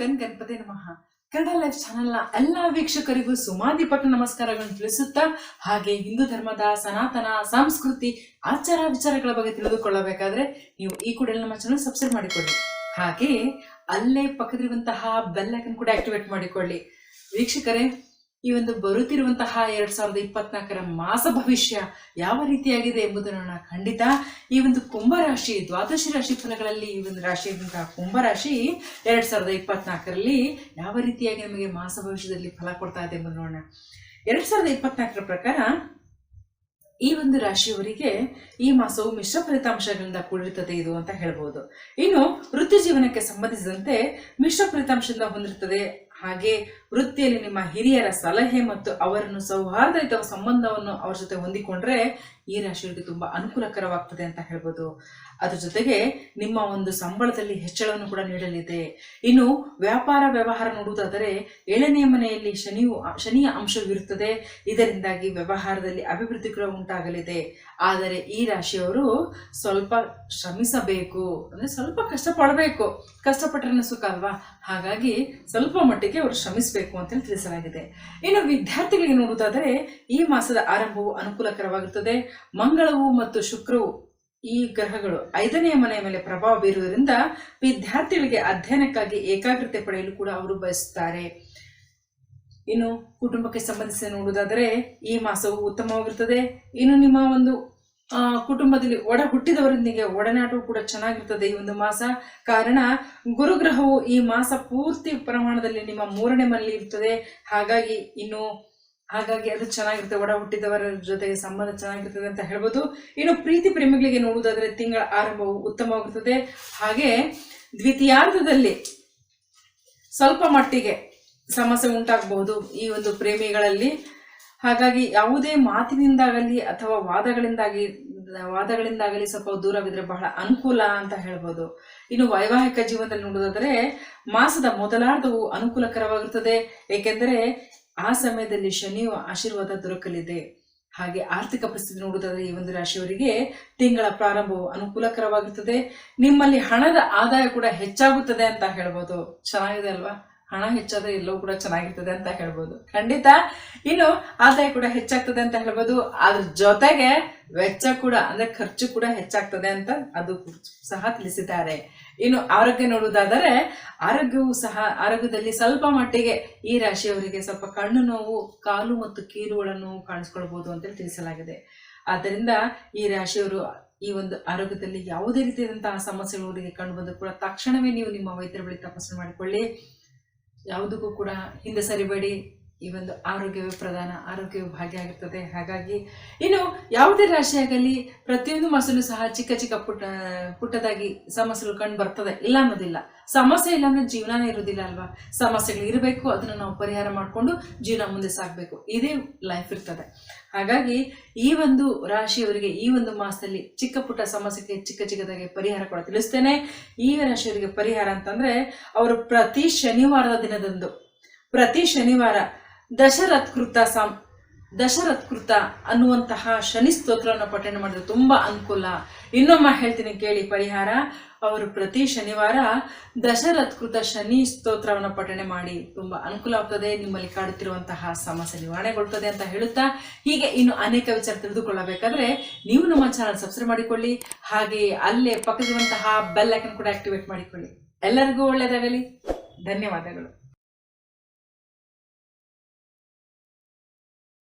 Gun Ganapati ನಮಃ. Kannada life ಚಾನೆಲ್ನ ಎಲ್ಲ ವೀಕ್ಷಕರಿಗೂ ಸುಮಾದೀಪಕ ನಮಸ್ಕಾರಗಳನ್ನು ತಿಳಿಸುತ್ತಾ, ಹಾಗೆ ಹಿಂದೂ ಧರ್ಮದ ಸನಾತನ, ಸಂಸ್ಕೃತಿ, ಆಚಾರ ವಿಚಾರಗಳ ಬಗ್ಗೆ ತಿಳಿದುಕೊಳ್ಳಬೇಕಾದ್ರೆ ನೀವು ಈ ಕೂಡ ನಮ್ಮ ಚಾನಲ್ ಸಬ್ಸ್ಕ್ರೈಬ್ ಮಾಡಿಕೊಳ್ಳಿ. ಹಾಗೆ ಅಲ್ಲೇ ಪಕ್ಕದಿರುವಂತಹ ಬೆಲ್ ಐಕನ್ ಕೂಡ ಆಕ್ಟಿವೇಟ್ ಮಾಡಿಕೊಳ್ಳಿ. ವೀಕ್ಷಕರೇ ಈ ಒಂದು ಬರುತ್ತಿರುವಂತಹ ಎರಡ್ ಸಾವಿರದ ಇಪ್ಪತ್ನಾಲ್ಕರ ಮಾಸ ಭವಿಷ್ಯ ಯಾವ ರೀತಿಯಾಗಿದೆ ಎಂಬುದನ್ನು ಖಂಡಿತ ಈ ಒಂದು ಕುಂಭರಾಶಿ ದ್ವಾದಶಿ ರಾಶಿ ಫಲಗಳಲ್ಲಿ ಈ ಒಂದು ರಾಶಿಯಾದಂತಹ ಕುಂಭರಾಶಿ ಎರಡ್ ಸಾವಿರದ ಇಪ್ಪತ್ನಾಲ್ಕರಲ್ಲಿ ಯಾವ ರೀತಿಯಾಗಿ ನಮಗೆ ಮಾಸ ಭವಿಷ್ಯದಲ್ಲಿ ಫಲ ಕೊಡ್ತಾ ಇದೆ ಎಂಬುದು ನೋಡೋಣ. ಎರಡ್ ಸಾವಿರದ ಇಪ್ಪತ್ನಾಲ್ಕರ ಪ್ರಕಾರ ಈ ಒಂದು ರಾಶಿಯವರಿಗೆ ಈ ಮಾಸವು ಮಿಶ್ರ ಫಲಿತಾಂಶಗಳಿಂದ ಕೂಡಿರುತ್ತದೆ ಇದು ಅಂತ ಹೇಳ್ಬೋದು. ಇನ್ನು ವೃತ್ತಿ ಜೀವನಕ್ಕೆ ಸಂಬಂಧಿಸಿದಂತೆ ಮಿಶ್ರ ಫಲಿತಾಂಶದಿಂದ ಹೊಂದಿರುತ್ತದೆ ಹಾಗೆ ವೃತ್ತಿಯಲ್ಲಿ ನಿಮ್ಮ ಹಿರಿಯರ ಸಲಹೆ ಮತ್ತು ಅವರನ್ನು ಸೌಹಾರ್ದಯುತ ಸಂಬಂಧವನ್ನು ಅವರ ಜೊತೆ ಹೊಂದಿಕೊಂಡ್ರೆ ಈ ರಾಶಿಯವರಿಗೆ ತುಂಬಾ ಅನುಕೂಲಕರವಾಗ್ತದೆ ಅಂತ ಹೇಳ್ಬೋದು. ಅದ್ರ ಜೊತೆಗೆ ನಿಮ್ಮ ಒಂದು ಸಂಬಳದಲ್ಲಿ ಹೆಚ್ಚಳವನ್ನು ಕೂಡ ನೀಡಲಿದೆ. ಇನ್ನು ವ್ಯಾಪಾರ ವ್ಯವಹಾರ ನೋಡುವುದಾದರೆ ಏಳನೇ ಮನೆಯಲ್ಲಿ ಶನಿಯು, ಶನಿಯ ಅಂಶವಿರುತ್ತದೆ. ಇದರಿಂದಾಗಿ ವ್ಯವಹಾರದಲ್ಲಿ ಅಭಿವೃದ್ಧಿ ಕೂಡ ಉಂಟಾಗಲಿದೆ. ಆದರೆ ಈ ರಾಶಿಯವರು ಸ್ವಲ್ಪ ಶ್ರಮಿಸಬೇಕು. ಅಂದ್ರೆ ಸ್ವಲ್ಪ ಕಷ್ಟಪಡಬೇಕು. ಕಷ್ಟಪಟ್ಟರೆ ಸುಖ ಅಲ್ವಾ? ಹಾಗಾಗಿ ಸ್ವಲ್ಪ ಮಟ್ಟಿಗೆ ಅವರು ಶ್ರಮಿಸಬೇಕು ಅಂತ ತಿಳಿಸಲಾಗಿದೆ. ಇನ್ನು ವಿದ್ಯಾರ್ಥಿಗಳಿಗೆ ನೋಡುವುದಾದರೆ, ಈ ಮಾಸದ ಆರಂಭವು ಅನುಕೂಲಕರವಾಗಿರುತ್ತದೆ. ಮಂಗಳವು ಮತ್ತು ಶುಕ್ರವು ಈ ಗ್ರಹಗಳು ಐದನೆಯ ಮನೆಯ ಮೇಲೆ ಪ್ರಭಾವ ಬೀರುವುದರಿಂದ ವಿದ್ಯಾರ್ಥಿಗಳಿಗೆ ಅಧ್ಯಯನಕ್ಕಾಗಿ ಏಕಾಗ್ರತೆ ಪಡೆಯಲು ಕೂಡ ಅವರು ಬಯಸುತ್ತಾರೆ. ಇನ್ನು ಕುಟುಂಬಕ್ಕೆ ಸಂಬಂಧಿಸಿ ನೋಡುವುದಾದರೆ, ಈ ಮಾಸವು ಉತ್ತಮವಾಗಿರುತ್ತದೆ. ಇನ್ನು ನಿಮ್ಮ ಒಂದು ಕುಟುಂಬದಲ್ಲಿ ಒಡ ಹುಟ್ಟಿದವರೊಂದಿಗೆ ಒಡನಾಟವು ಕೂಡ ಚೆನ್ನಾಗಿರ್ತದೆ ಈ ಒಂದು ಮಾಸ. ಕಾರಣ, ಗುರುಗ್ರಹವು ಈ ಮಾಸ ಪೂರ್ತಿ ಪ್ರಮಾಣದಲ್ಲಿ ನಿಮ್ಮ ಮೂರನೇ ಮನೆಯಲ್ಲಿ ಇರ್ತದೆ. ಹಾಗಾಗಿ ಇನ್ನು, ಹಾಗಾಗಿ ಅದು ಚೆನ್ನಾಗಿರುತ್ತೆ. ಒಡ ಹುಟ್ಟಿದವರ ಜೊತೆಗೆ ಸಂಬಂಧ ಚೆನ್ನಾಗಿರ್ತದೆ ಅಂತ ಹೇಳ್ಬೋದು. ಇನ್ನು ಪ್ರೀತಿ ಪ್ರೇಮಿಗಳಿಗೆ ನೋಡುವುದಾದ್ರೆ ತಿಂಗಳ ಆರಂಭವು ಉತ್ತಮವಾಗಿರ್ತದೆ. ಹಾಗೆ, ದ್ವಿತೀಯಾರ್ಧದಲ್ಲಿ ಸ್ವಲ್ಪ ಮಟ್ಟಿಗೆ ಸಮಸ್ಯೆ ಉಂಟಾಗಬಹುದು ಈ ಒಂದು ಪ್ರೇಮಿಗಳಲ್ಲಿ. ಹಾಗಾಗಿ ಯಾವುದೇ ಮಾತಿನಿಂದಾಗಲಿ ಅಥವಾ ವಾದಗಳಿಂದಾಗಿ, ವಾದಗಳಿಂದಾಗಲಿ ಸ್ವಲ್ಪ ದೂರವಿದ್ರೆ ಬಹಳ ಅನುಕೂಲ ಅಂತ ಹೇಳ್ಬೋದು. ಇನ್ನು ವೈವಾಹಿಕ ಜೀವನದಲ್ಲಿ ನೋಡೋದಾದರೆ ಮಾಸದ ಮೊದಲಾರ್ಧವು ಅನುಕೂಲಕರವಾಗಿರುತ್ತದೆ. ಏಕೆಂದರೆ, ಆ ಸಮಯದಲ್ಲಿ ಶನಿಯು ಆಶೀರ್ವಾದ ದೊರಕಲಿದೆ. ಹಾಗೆ ಆರ್ಥಿಕ ಪರಿಸ್ಥಿತಿ ನೋಡುವುದಾದ್ರೆ, ಈ ಒಂದು ರಾಶಿಯವರಿಗೆ ತಿಂಗಳ ಪ್ರಾರಂಭವು ಅನುಕೂಲಕರವಾಗಿರುತ್ತದೆ. ನಿಮ್ಮಲ್ಲಿ ಹಣದ ಆದಾಯ ಕೂಡ ಹೆಚ್ಚಾಗುತ್ತದೆ ಅಂತ ಹೇಳ್ಬೋದು. ಚೆನ್ನಾಗಿದೆ ಅಲ್ವಾ? ಹಣ ಹೆಚ್ಚಾದ್ರೆ ಎಲ್ಲವೂ ಕೂಡ ಚೆನ್ನಾಗಿರ್ತದೆ ಅಂತ ಹೇಳ್ಬೋದು. ಖಂಡಿತ. ಇನ್ನು ಆದಾಯ ಕೂಡ ಹೆಚ್ಚಾಗ್ತದೆ ಅಂತ ಹೇಳ್ಬೋದು. ಅದ್ರ ಜೊತೆಗೆ ವೆಚ್ಚ ಕೂಡ, ಅಂದ್ರೆ ಖರ್ಚು ಕೂಡ ಹೆಚ್ಚಾಗ್ತದೆ ಅಂತ ಅದು ಸಹ ತಿಳಿಸಿದ್ದಾರೆ. ಇನ್ನು ಆರೋಗ್ಯ ನೋಡುವುದಾದರೆ, ಆರೋಗ್ಯವು ಸಹ, ಆರೋಗ್ಯದಲ್ಲಿ ಸ್ವಲ್ಪ ಮಟ್ಟಿಗೆ ಈ ರಾಶಿಯವರಿಗೆ ಸ್ವಲ್ಪ ಕಣ್ಣು ನೋವು, ಕಾಲು ಮತ್ತು ಕೀಲುಗಳನ್ನು ಕಾಣಿಸ್ಕೊಳ್ಬಹುದು ಅಂತೇಳಿ ತಿಳಿಸಲಾಗಿದೆ. ಆದ್ದರಿಂದ ಈ ರಾಶಿಯವರು ಈ ಒಂದು ಆರೋಗ್ಯದಲ್ಲಿ ಯಾವುದೇ ರೀತಿಯಾದಂತಹ ಸಮಸ್ಯೆಗಳು ಕಂಡು ಬಂದರೂ ಕೂಡ ತಕ್ಷಣವೇ ನೀವು ನಿಮ್ಮ ವೈದ್ಯರ ಬಳಿ ತಪಾಸಣೆ ಮಾಡಿಕೊಳ್ಳಿ. ಯಾವುದಕ್ಕೂ ಕೂಡ ಹಿಂದೆ ಸರಿಬೇಡಿ. ಈ ಒಂದು ಆರೋಗ್ಯವೇ ಪ್ರಧಾನ, ಆರೋಗ್ಯವು ಭಾಗ್ಯ ಆಗಿರ್ತದೆ. ಹಾಗಾಗಿ ಇನ್ನು ಯಾವುದೇ ರಾಶಿಯಾಗಲಿ ಪ್ರತಿಯೊಂದು ಮಸಲು ಸಹ ಚಿಕ್ಕ ಚಿಕ್ಕ ಪುಟ್ಟ, ಪುಟ್ಟದಾಗಿ ಸಮಸ್ಯೆಗಳು ಕಂಡು ಬರ್ತದೆ. ಇಲ್ಲ ಅನ್ನೋದಿಲ್ಲ. ಸಮಸ್ಯೆ ಇಲ್ಲ ಅಂದ್ರೆ ಜೀವನನೇ ಇರೋದಿಲ್ಲ ಅಲ್ವಾ? ಸಮಸ್ಯೆಗಳು ಇರಬೇಕು, ಅದನ್ನು ನಾವು ಪರಿಹಾರ ಮಾಡಿಕೊಂಡು ಜೀವನ ಮುಂದೆ ಸಾಗಬೇಕು. ಇದೇ ಲೈಫ್ ಇರ್ತದೆ. ಹಾಗಾಗಿ ಈ ಒಂದು ರಾಶಿಯವರಿಗೆ ಈ ಒಂದು ಮಾಸದಲ್ಲಿ ಚಿಕ್ಕ ಪುಟ್ಟ ಸಮಸ್ಯೆಗೆ ಚಿಕ್ಕ ಚಿಕ್ಕದಾಗಿ ಪರಿಹಾರ ಕೂಡ ತಿಳಿಸ್ತೇನೆ, ಈ ರಾಶಿಯವರಿಗೆ ಪರಿಹಾರ ಅಂತಂದ್ರೆ, ಅವರು ಪ್ರತಿ ಶನಿವಾರದ ದಿನದಂದು, ಪ್ರತಿ ಶನಿವಾರ ದಶರಥಕೃತ ಸಂ ದಶರಥಕೃತ ಅನ್ನುವಂತಹ ಶನಿ ಸ್ತೋತ್ರವನ್ನು ಪಠಣ ಮಾಡಿದ್ರೆ ತುಂಬಾ ಅನುಕೂಲ. ಇನ್ನೊಮ್ಮೆ ಹೇಳ್ತೀನಿ ಕೇಳಿ ಪರಿಹಾರ. ಅವರು ಪ್ರತಿ ಶನಿವಾರ ದಶರಥಕೃತ ಶನಿ ಸ್ತೋತ್ರವನ್ನು ಪಠಣೆ ಮಾಡಿ ತುಂಬಾ ಅನುಕೂಲ ಆಗ್ತದೆ, ನಿಮ್ಮಲ್ಲಿ ಕಾಡುತ್ತಿರುವಂತಹ ಸಮಸ್ಯೆ ನಿವಾರಣೆಗೊಳ್ತದೆ ಅಂತ ಹೇಳುತ್ತಾ, ಹೀಗೆ ಇನ್ನು ಅನೇಕ ವಿಚಾರ ತಿಳಿದುಕೊಳ್ಳಬೇಕಾದ್ರೆ ನೀವು ನಮ್ಮ ಚಾನಲ್ ಸಬ್ಸ್ಕ್ರೈಬ್ ಮಾಡಿಕೊಳ್ಳಿ, ಹಾಗೆ ಅಲ್ಲೇ ಪಕ್ಕದಿರುವಂತಹ ಬೆಲ್ ಐಕನ್ ಕೂಡ ಆಕ್ಟಿವೇಟ್ ಮಾಡಿಕೊಳ್ಳಿ. ಎಲ್ಲರಿಗೂ ಒಳ್ಳೆಯದಾಗಲಿ. ಧನ್ಯವಾದಗಳು.